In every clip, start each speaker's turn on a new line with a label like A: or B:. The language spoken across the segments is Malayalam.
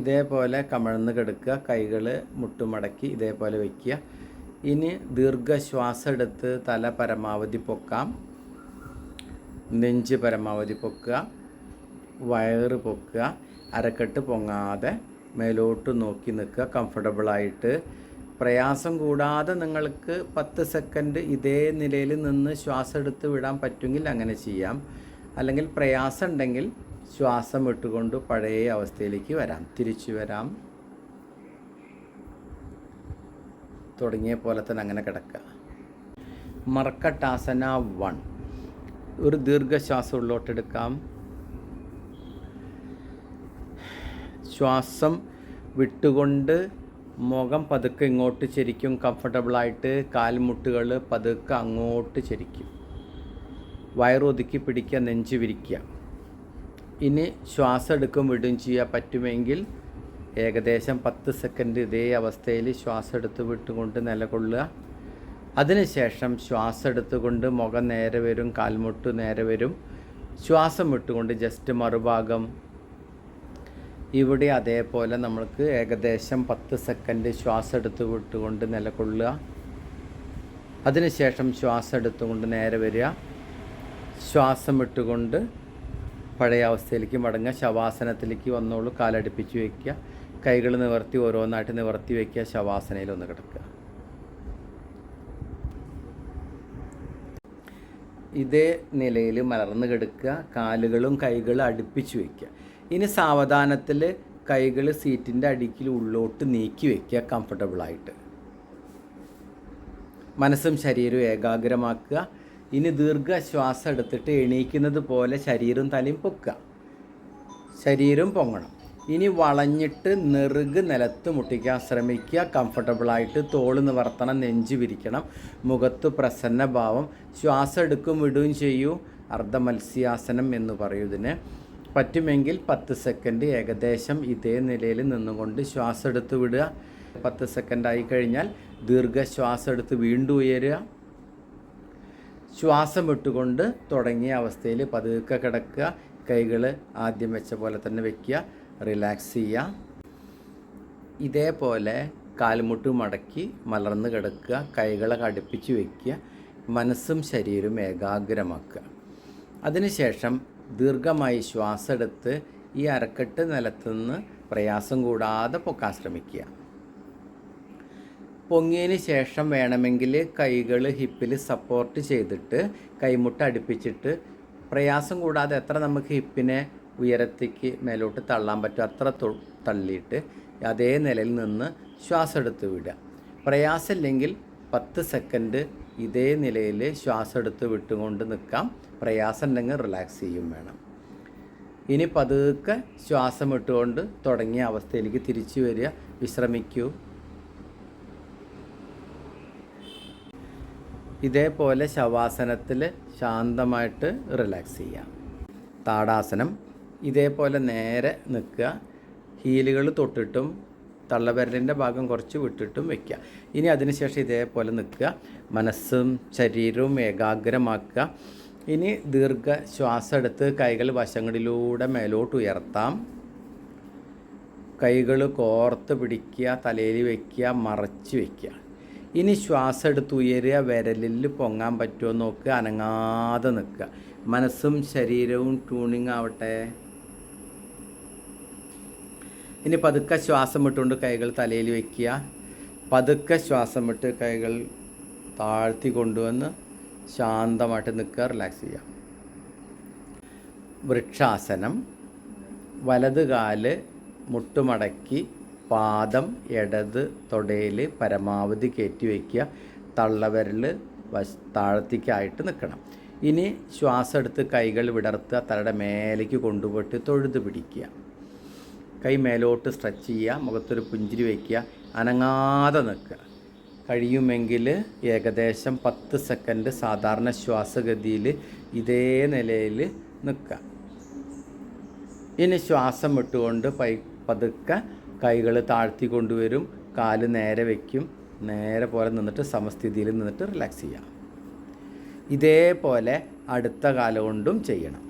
A: ഇതേപോലെ കമഴ്ന്ന് കിടക്കുക കൈകൾ മുട്ടുമടക്കി ഇതേപോലെ വയ്ക്കുക ഇനി ദീർഘശ്വാസം എടുത്ത് തല പരമാവധി പൊക്കാം നെഞ്ച് പരമാവധി പൊക്കുക വയറ് പൊക്കുക അരക്കെട്ട് പൊങ്ങാതെ മേലോട്ട് നോക്കി നിൽക്കുക കംഫർട്ടബിളായിട്ട്. പ്രയാസം കൂടാതെ നിങ്ങൾക്ക് പത്ത് സെക്കൻഡ് ഇതേ നിലയിൽ നിന്ന് ശ്വാസം എടുത്ത് വിടാൻ പറ്റുമെങ്കിൽ അങ്ങനെ ചെയ്യാം. അല്ലെങ്കിൽ പ്രയാസം ഉണ്ടെങ്കിൽ ശ്വാസം വിട്ടുകൊണ്ട് പഴയ അവസ്ഥയിലേക്ക് വരാം. തിരിച്ചു വരാം. തുടങ്ങിയ പോലെ തന്നെ അങ്ങനെ കിടക്കുക. മർക്കട്ടാസന വൺ. ഒരു ദീർഘശ്വാസം ഉള്ളോട്ടെടുക്കാം ശ്വാസം വിട്ടുകൊണ്ട് മുഖം പതുക്കെ ഇങ്ങോട്ട് ചരിക്കും. കംഫർട്ടബിളായിട്ട് കാൽമുട്ടുകൾ പതുക്കെ അങ്ങോട്ട് ചരിക്കും. വയറൊതുക്കി പിടിക്കുക നെഞ്ച് വിരിക്കുക. ഇനി ശ്വാസം എടുക്കും വിടും ചെയ്യാൻ പറ്റുമെങ്കിൽ ഏകദേശം പത്ത് സെക്കൻഡ് ഇതേ അവസ്ഥയിൽ ശ്വാസം എടുത്ത് വിട്ടുകൊണ്ട് നിലകൊള്ളുക. അതിനുശേഷം ശ്വാസം എടുത്തുകൊണ്ട് മുഖം നേരെ വരും കാൽമുട്ട് നേരെ വരും. ശ്വാസം വിട്ടുകൊണ്ട് ജസ്റ്റ് മറുഭാഗം. ഇവിടെ അതേപോലെ നമ്മൾക്ക് ഏകദേശം പത്ത് സെക്കൻഡ് ശ്വാസം എടുത്ത് വിട്ടുകൊണ്ട് നിലകൊള്ളുക. അതിനുശേഷം ശ്വാസം എടുത്തുകൊണ്ട് നേരെ വരിക. ശ്വാസം വിട്ടുകൊണ്ട് പഴയ അവസ്ഥയിലേക്ക് മടങ്ങുക ശവാസനത്തിലേക്ക് വന്നോളൂ കാലടുപ്പിച്ച് വയ്ക്കുക കൈകൾ നിവർത്തി ഓരോന്നായിട്ട് നിവർത്തി വയ്ക്കുക ശവാസനയിൽ ഒന്ന് കിടക്കുക. ഇതേ നിലയിൽ മലർന്ന് കിടക്കുക കാലുകളും കൈകളും അടുപ്പിച്ച് വയ്ക്കുക ഇനി സാവധാനത്തിൽ കൈകൾ സീറ്റിന്റെ അടിക്കിൽ ഉള്ളോട്ട് നീക്കി വയ്ക്കുക കംഫർട്ടബിളായിട്ട് മനസ്സും ശരീരവും ഏകാഗ്രമാക്കുക. ഇനി ദീർഘശ്വാസം എടുത്തിട്ട് എണീക്കുന്നത് പോലെ ശരീരം തലയും പൊക്കുക. ശരീരം പൊങ്ങണം. ഇനി വളഞ്ഞിട്ട് നെറുക് നിലത്ത് മുട്ടിക്കാൻ ശ്രമിക്കുക. കംഫർട്ടബിളായിട്ട് തോൾ നിവർത്തണം നെഞ്ച് വിരിക്കണം മുഖത്ത് പ്രസന്ന ഭാവം ശ്വാസം എടുക്കും വിടുകയും ചെയ്യൂ അർദ്ധമത്സ്യാസനം എന്ന് പറയൂ ഇതിന്. പറ്റുമെങ്കിൽ പത്ത് സെക്കൻഡ് ഏകദേശം ഇതേ നിലയിൽ നിന്നുകൊണ്ട് ശ്വാസം എടുത്ത് വിടുക. പത്ത് സെക്കൻഡ് ആയി കഴിഞ്ഞാൽ ദീർഘശ്വാസം എടുത്ത് വീണ്ടും ഉയരുക. ശ്വാസം വിട്ടുകൊണ്ട് തുടങ്ങിയ അവസ്ഥയിൽ പതുക്കെ കിടക്കുക കൈകൾ ആദ്യം വെച്ച പോലെ തന്നെ വെക്കുക റിലാക്സ് ചെയ്യുക. ഇതേപോലെ കാൽമുട്ട് മടക്കി മലർന്ന് കിടക്കുക കൈകളെ കടുപ്പിച്ച് വയ്ക്കുക മനസ്സും ശരീരവും ഏകാഗ്രമാക്കുക. അതിനുശേഷം ദീർഘമായി ശ്വാസം എടുത്ത് ഈ അരക്കെട്ട് നിലത്തുനിന്ന് പ്രയാസം കൂടാതെ പൊക്കാൻ ശ്രമിക്കുക. പൊങ്ങിയതിന് ശേഷം വേണമെങ്കിൽ കൈകൾ ഹിപ്പിൽ സപ്പോർട്ട് ചെയ്തിട്ട് കൈമുട്ട അടുപ്പിച്ചിട്ട് പ്രയാസം കൂടാതെ എത്ര നമുക്ക് ഹിപ്പിനെ ഉയരത്തേക്ക് മേലോട്ട് തള്ളാൻ പറ്റും അത്ര തള്ളിയിട്ട് അതേ നിലയിൽ നിന്ന് ശ്വാസം എടുത്ത് വിടുക. പ്രയാസമില്ലെങ്കിൽ പത്ത് സെക്കൻഡ് ഇതേ നിലയിൽ ശ്വാസം എടുത്ത് വിട്ടുകൊണ്ട് നിൽക്കാം. പ്രയാസം ഉണ്ടെങ്കിൽ റിലാക്സ് ചെയ്യും വേണം. ഇനി പതുക്കെ ശ്വാസം ഇട്ടുകൊണ്ട് തുടങ്ങിയ അവസ്ഥയിലേക്ക് തിരിച്ചു വരിക. വിശ്രമിക്കൂ. ഇതേപോലെ ശവാസനത്തിൽ ശാന്തമായിട്ട് റിലാക്സ് ചെയ്യാം താടാസനം ഇതേപോലെ നേരെ നിൽക്കുക. ഹീലുകൾ തൊട്ടിട്ടും തള്ളവിരലിന്റെ ഭാഗം കുറച്ച് വിട്ടിട്ടും വയ്ക്കുക. ഇനി അതിനുശേഷം ഇതേപോലെ നിൽക്കുക. മനസ്സും ശരീരവും ഏകാഗ്രമാക്കുക. ഇനി ദീർഘ ശ്വാസം എടുത്ത് കൈകൾ വശങ്ങളിലൂടെ മേലോട്ട് ഉയർത്താം. കൈകൾ കോർത്ത് പിടിക്കുക തലയിൽ വയ്ക്കുക മറച്ച് വയ്ക്കുക. ഇനി ശ്വാസം എടുത്ത് ഉയരുക വിരലിൽ പൊങ്ങാൻ പറ്റുമോ നോക്കുക അനങ്ങാതെ നിൽക്കുക. മനസ്സും ശരീരവും ട്യൂണിങ് ആവട്ടെ. ഇനി പതുക്കെ ശ്വാസം വിട്ടുകൊണ്ട് കൈകൾ തലയിൽ വയ്ക്കുക. പതുക്കെ ശ്വാസം വിട്ട് കൈകൾ താഴ്ത്തി കൊണ്ടുവന്ന് ശാന്തമായിട്ട് നിൽക്കുക റിലാക്സ് ചെയ്യുക. വൃക്ഷാസനം. വലത് കാൽ മുട്ടുമടക്കി പാദം ഇടത് തൊടയിൽ പരമാവധി കയറ്റി വയ്ക്കുക. തള്ളവിരൽ വശ താഴത്തേക്കായിട്ട് നിൽക്കണം. ഇനി ശ്വാസം എടുത്ത് കൈകൾ വിടർത്തുക തലയുടെ മേലേക്ക് കൊണ്ടുപോയിട്ട് തൊഴുത് പിടിക്കുക. കൈ മേലോട്ട് സ്ട്രെച്ച് ചെയ്യുക മുഖത്തൊരു പുഞ്ചിരി വയ്ക്കുക അനങ്ങാതെ നിൽക്കുക. കഴിയുമെങ്കിൽ ഏകദേശം പത്ത് സെക്കൻഡ് സാധാരണ ശ്വാസഗതിയിൽ ഇതേ നിലയിൽ നിൽക്കുക. ഇനി ശ്വാസം വിട്ടുകൊണ്ട് പൈ പതുക്കെ കൈകൾ താഴ്ത്തി കൊണ്ടുവരും കാൽ നേരെ വയ്ക്കും നേരെ പോലെ നിന്നിട്ട് സമസ്ഥിതിയിൽ നിന്നിട്ട് റിലാക്സ് ചെയ്യാം. ഇതേപോലെ അടുത്ത കാലം കൊണ്ടും ചെയ്യണം.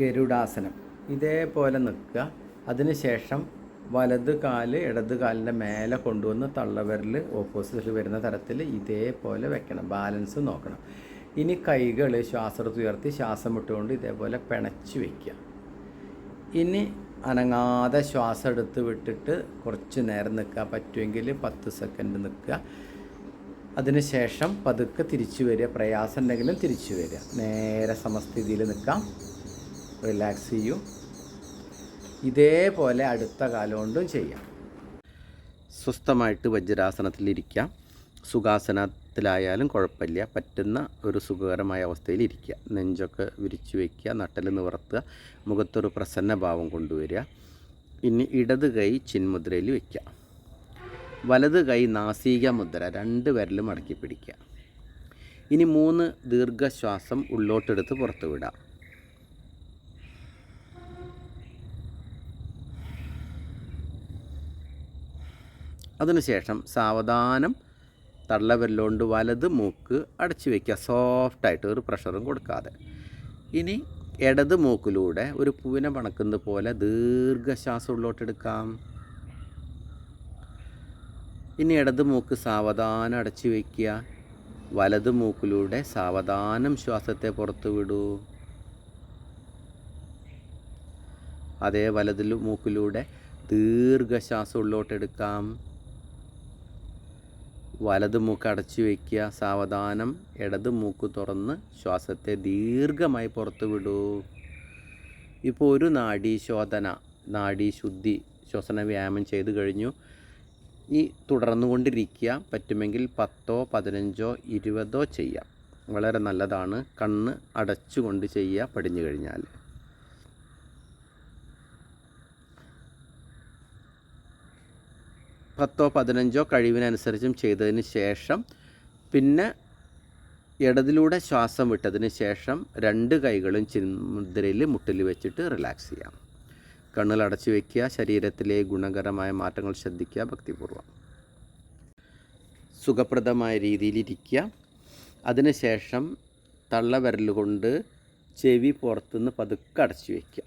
A: ഗരുഡാസനം. ഇതേപോലെ നിൽക്കുക. അതിനുശേഷം വലത് കാൽ ഇടത് കാലിന്റെ മേലെ കൊണ്ടുവന്ന് തള്ളവരിൽ ഓപ്പോസിറ്റിൽ വരുന്ന തരത്തിൽ ഇതേപോലെ വെക്കണം. ബാലൻസ് നോക്കണം. ഇനി കൈകൾ ശ്വാസത്തുയർത്തി ശ്വാസം വിട്ടുകൊണ്ട് ഇതേപോലെ പിണച്ച് വയ്ക്കുക ഇനി അനങ്ങാതെ ശ്വാസം എടുത്ത് വിട്ടിട്ട് കുറച്ച് നേരം നിൽക്കുക പറ്റുമെങ്കിൽ പത്ത് സെക്കൻഡ് നിൽക്കുക. അതിനുശേഷം പതുക്കെ തിരിച്ചു വരിക. പ്രയാസം ഉണ്ടെങ്കിലും തിരിച്ചു വരിക. നേരെ സമസ്ഥിതിയിൽ നിൽക്കാം റിലാക്സ് ചെയ്യൂ. ഇതേപോലെ അടുത്ത കാലം കൊണ്ടും ചെയ്യാം. സ്വസ്ഥമായിട്ട് വജ്രാസനത്തിലിരിക്കാം സുഖാസനത്തിലായാലും കുഴപ്പമില്ല. പറ്റുന്ന ഒരു സുഖകരമായ അവസ്ഥയിൽ ഇരിക്കുക. നെഞ്ചൊക്കെ വിരിച്ചു വയ്ക്കുക നട്ടൽ നിവർത്തുക മുഖത്തൊരു പ്രസന്ന ഭാവം കൊണ്ടുവരിക. ഇനി ഇടത് കൈ ചിന്മുദ്രയിൽ വയ്ക്കുക വലത് കൈ നാസിക മുദ്ര രണ്ട് വിരലും മടക്കി പിടിക്കുക. ഇനി മൂന്ന് ദീർഘശ്വാസം ഉള്ളോട്ടെടുത്ത് പുറത്തു വിടാം. അതിനുശേഷം സാവധാനം തള്ളവിരലുകൊണ്ട് വലത് മൂക്ക് അടച്ചു വയ്ക്കുക സോഫ്റ്റായിട്ട് ഒരു പ്രഷറും കൊടുക്കാതെ. ഇനി ഇടത് മൂക്കിലൂടെ ഒരു പൂവിനെ പണക്കുന്നത് പോലെ ദീർഘശ്വാസം ഉള്ളോട്ടെടുക്കാം ഇനി ഇടത് മൂക്ക് സാവധാനം അടച്ചു വയ്ക്കുക വലത് മൂക്കിലൂടെ സാവധാനം ശ്വാസത്തെ പുറത്തു വിടൂ. അതേ വലത് മൂക്കിലൂടെ ദീർഘശ്വാസം ഉള്ളോട്ടെടുക്കാം വലത് മൂക്ക് അടച്ചു വയ്ക്കുക സാവധാനം ഇടത് മൂക്ക് തുറന്ന് ശ്വാസത്തെ ദീർഘമായി പുറത്തു വിടൂ. ഇപ്പോൾ ഒരു നാഡീശോധന നാഡീശുദ്ധി ശ്വസന വ്യായാമം ചെയ്ത് കഴിഞ്ഞു. ഈ തുടർന്നുകൊണ്ടിരിക്കുക പറ്റുമെങ്കിൽ പത്തോ പതിനഞ്ചോ ഇരുപതോ ചെയ്യാം. വളരെ നല്ലതാണ്. കണ്ണ് അടച്ചുകൊണ്ട് ചെയ്യുക പടിഞ്ഞു കഴിഞ്ഞാൽ. പത്തോ പതിനഞ്ചോ കഴിവിനനുസരിച്ചും ചെയ്തതിന് ശേഷം പിന്നെ ഇടതിലൂടെ ശ്വാസം വിട്ടതിന് ശേഷം രണ്ട് കൈകളും ചിന്മുദ്രയിൽ മുട്ടിൽ വെച്ചിട്ട് റിലാക്സ് ചെയ്യാം. കണ്ണുകൾ അടച്ചു വയ്ക്കുക ശരീരത്തിലെ ഗുണകരമായ മാറ്റങ്ങൾ ശ്രദ്ധിക്കുക ഭക്തിപൂർവം സുഖപ്രദമായ രീതിയിലിരിക്കുക അതിനുശേഷം തള്ളവിരലുകൊണ്ട് ചെവി പുറത്തുനിന്ന് പതുക്കെ അടച്ചു വയ്ക്കുക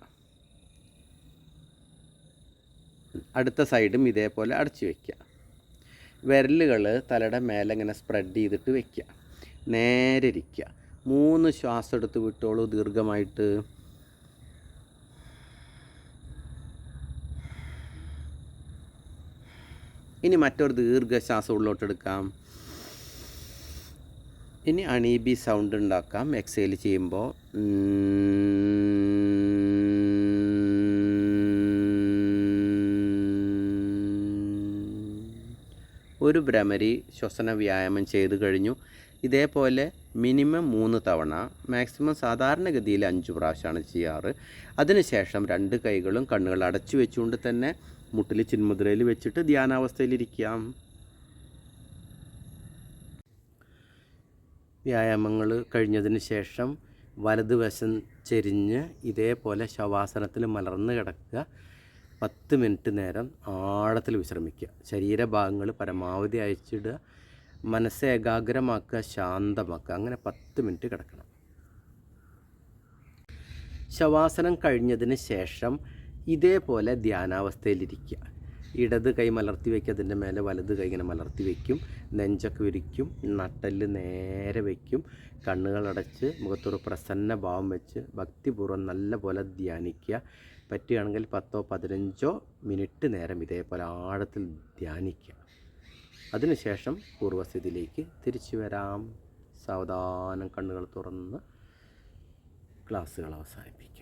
A: അടുത്ത സൈഡും ഇതേപോലെ അടച്ചു വയ്ക്കുക വിരലുകൾ തലയുടെ മേലെ ഇങ്ങനെ സ്പ്രെഡ് ചെയ്തിട്ട് വയ്ക്കുക നേരെ ഇരിക്കുക. മൂന്ന് ശ്വാസം എടുത്ത് വിട്ടോളൂ ദീർഘമായിട്ട്. ഇനി മറ്റൊരു ദീർഘശ്വാസം ഉള്ളോട്ടെടുക്കാം ഇനി അണീബി സൗണ്ട് ഉണ്ടാക്കാം. എക്സേൽ ചെയ്യുമ്പോൾ. ഒരു ഭ്രമരി ശ്വസന വ്യായാമം ചെയ്തു കഴിഞ്ഞു. ഇതേപോലെ മിനിമം മൂന്ന് തവണ മാക്സിമം സാധാരണഗതിയിൽ അഞ്ച് പ്രാവശ്യമാണ് ചെയ്യാറ്. അതിനുശേഷം രണ്ട് കൈകളും കണ്ണുകൾ അടച്ചു വെച്ചുകൊണ്ട് തന്നെ മുട്ടിൽ ചിന്മുദ്രയിൽ വെച്ചിട്ട് ധ്യാനാവസ്ഥയിലിരിക്കാം വ്യായാമങ്ങൾ കഴിഞ്ഞതിന് ശേഷം വലതുവശം ചെരിഞ്ഞ് ഇതേപോലെ ശവാസനത്തിൽ മലർന്ന് കിടക്കുക. പത്ത് മിനിറ്റ് നേരം ആഴത്തിൽ വിശ്രമിക്കുക. ശരീരഭാഗങ്ങൾ പരമാവധി അയച്ചിടുക മനസ്സ് ഏകാഗ്രമാക്കുക ശാന്തമാക്കുക. അങ്ങനെ പത്ത് മിനിറ്റ് കിടക്കണം. ശവാസനം കഴിഞ്ഞതിന് ശേഷം ഇതേപോലെ ധ്യാനാവസ്ഥയിലിരിക്കുക. ഇടത് കൈ മലർത്തി വയ്ക്കുക അതിന്റെ മേലെ വലത് കൈ ഇങ്ങനെ മലർത്തി വയ്ക്കും നെഞ്ചൊക്കെ വിരിക്കും നട്ടൽ നേരെ വയ്ക്കും കണ്ണുകളടച്ച് മുഖത്തൊരു പ്രസന്ന ഭാവം വെച്ച് ഭക്തിപൂർവം നല്ല പോലെ ധ്യാനിക്കുക. പറ്റുകയാണെങ്കിൽ പത്തോ പതിനഞ്ചോ മിനിറ്റ് നേരം ഇതേപോലെ ആഴത്തിൽ ധ്യാനിക്കുക. അതിനുശേഷം പൂർവസ്ഥിതിയിലേക്ക് തിരിച്ചു വരാം. സാവധാനം കണ്ണുകൾ തുറന്ന് ക്ലാസ്സുകൾ അവസാനിപ്പിക്കാം.